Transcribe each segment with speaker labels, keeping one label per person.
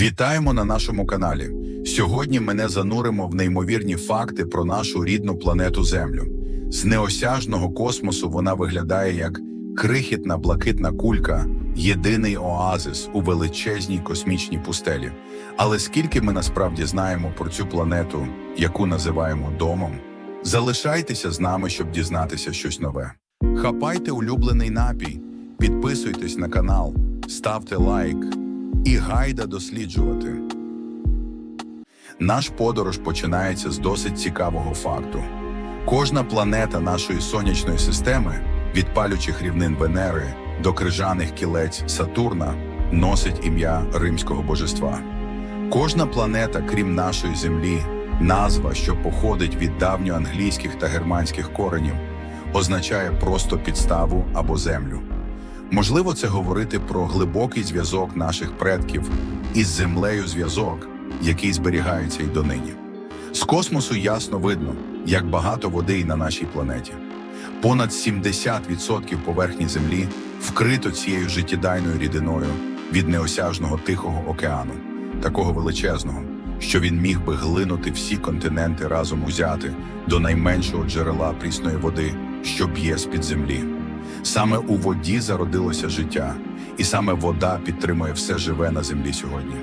Speaker 1: Вітаємо на нашому каналі. Сьогодні ми не зануримо в неймовірні факти про нашу рідну планету Землю. З неосяжного космосу вона виглядає як крихітна блакитна кулька, єдиний оазис у величезній космічній пустелі. Але скільки ми насправді знаємо про цю планету, яку називаємо домом? Залишайтеся з нами, щоб дізнатися щось нове. Хапайте улюблений напій, підписуйтесь на канал, ставте лайк і гайда досліджувати. Наш подорож починається з досить цікавого факту. Кожна планета нашої сонячної системи, від палючих рівнин Венери до крижаних кілець Сатурна, носить ім'я римського божества. Кожна планета, крім нашої Землі, назва, що походить від давньоанглійських та германських коренів, означає просто підставу або землю. Можливо, це говорити про глибокий зв'язок наших предків із землею зв'язок, який зберігається й донині. З космосу ясно видно, як багато води й на нашій планеті. Понад 70% поверхні Землі вкрито цією життєдайною рідиною від неосяжного Тихого океану, такого величезного, що він міг би глинути всі континенти разом узяти до найменшого джерела прісної води, що б'є з-під землі. Саме у воді зародилося життя, і саме вода підтримує все живе на землі сьогодні.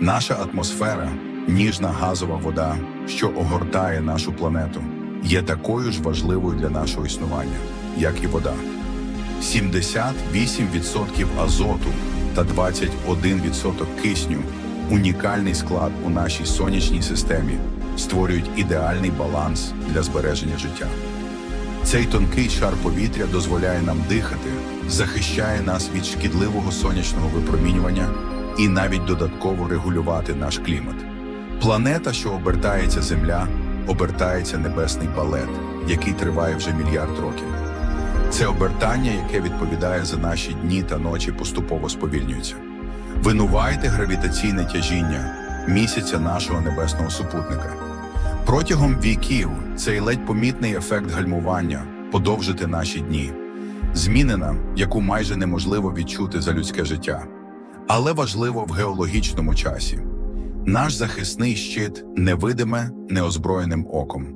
Speaker 1: Наша атмосфера, ніжна газова вода, що огортає нашу планету, є такою ж важливою для нашого існування, як і вода. 78% азоту та 21% кисню унікальний склад у нашій сонячній системі створюють ідеальний баланс для збереження життя. Цей тонкий шар повітря дозволяє нам дихати, захищає нас від шкідливого сонячного випромінювання і навіть додатково регулювати наш клімат. Планета, що обертається Земля, обертається небесний балет, який триває вже мільярд років. Це обертання, яке відповідає за наші дні та ночі, поступово сповільнюється. Винувайте гравітаційне тяжіння місяця нашого небесного супутника. Протягом віків цей ледь помітний ефект гальмування подовжити наші дні, змінена, яку майже неможливо відчути за людське життя, але важливо в геологічному часі. Наш захисний щит невидиме неозброєним оком.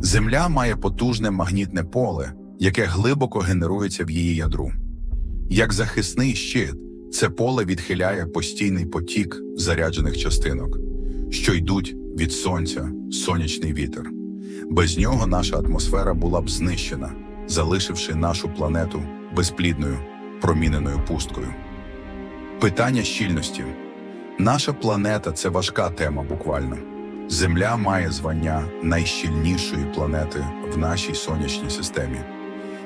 Speaker 1: Земля має потужне магнітне поле, яке глибоко генерується в її ядру. Як захисний щит, це поле відхиляє постійний потік заряджених частинок, що йдуть від сонця, сонячний вітер. Без нього наша атмосфера була б знищена, залишивши нашу планету безплідною, проміненою пусткою. Питання щільності. Наша планета це важка тема буквально. Земля має звання найщільнішої планети в нашій сонячній системі.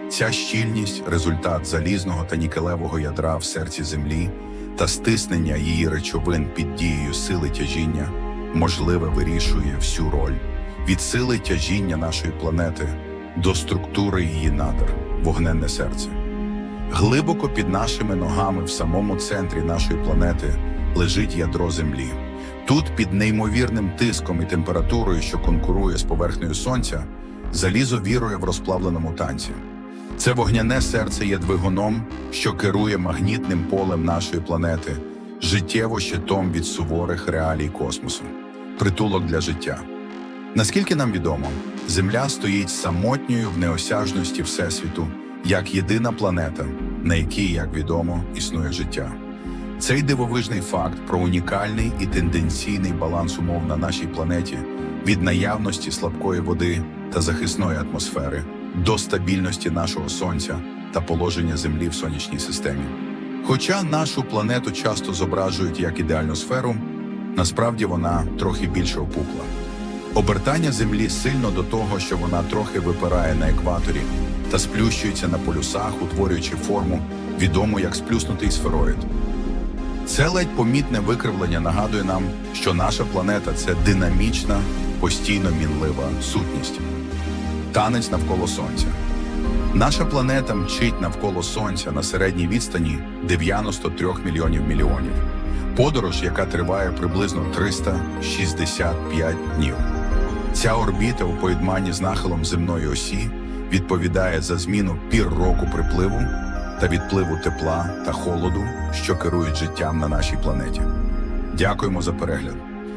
Speaker 1: Ця щільність результат залізного та нікелевого ядра в серці Землі та стиснення її речовин під дією сили тяжіння можливе вирішує всю роль від сили тяжіння нашої планети до структури її надр, вогненне серце. Глибоко під нашими ногами в самому центрі нашої планети лежить ядро Землі. Тут, під неймовірним тиском і температурою, що конкурує з поверхнею сонця, залізо вірує в розплавленому танці. Це вогняне серце є двигуном, що керує магнітним полем нашої планети, життєво щитом від суворих реалій космосу, притулок для життя. Наскільки нам відомо, Земля стоїть самотньою в неосяжності Всесвіту як єдина планета, на якій, як відомо, існує життя. Цей дивовижний факт про унікальний і тенденційний баланс умов на нашій планеті від наявності слабкої води та захисної атмосфери до стабільності нашого сонця та положення Землі в сонячній системі. Хоча нашу планету часто зображують як ідеальну сферу, насправді вона трохи більше опукла. Обертання Землі сильно до того, що вона трохи випирає на екваторі та сплющується на полюсах, утворюючи форму, відому як сплюснутий сфероїд. Це ледь помітне викривлення нагадує нам, що наша планета це динамічна, постійно мінлива сутність, танець навколо сонця. Наша планета мчить навколо сонця на середній відстані 93 мільйонів мільйонів. Подорож, яка триває приблизно 365 днів. Ця орбіта у поєднанні з нахилом земної осі відповідає за зміну пір року припливу та відпливу тепла та холоду, що керують життям на нашій планеті. Дякуємо за перегляд.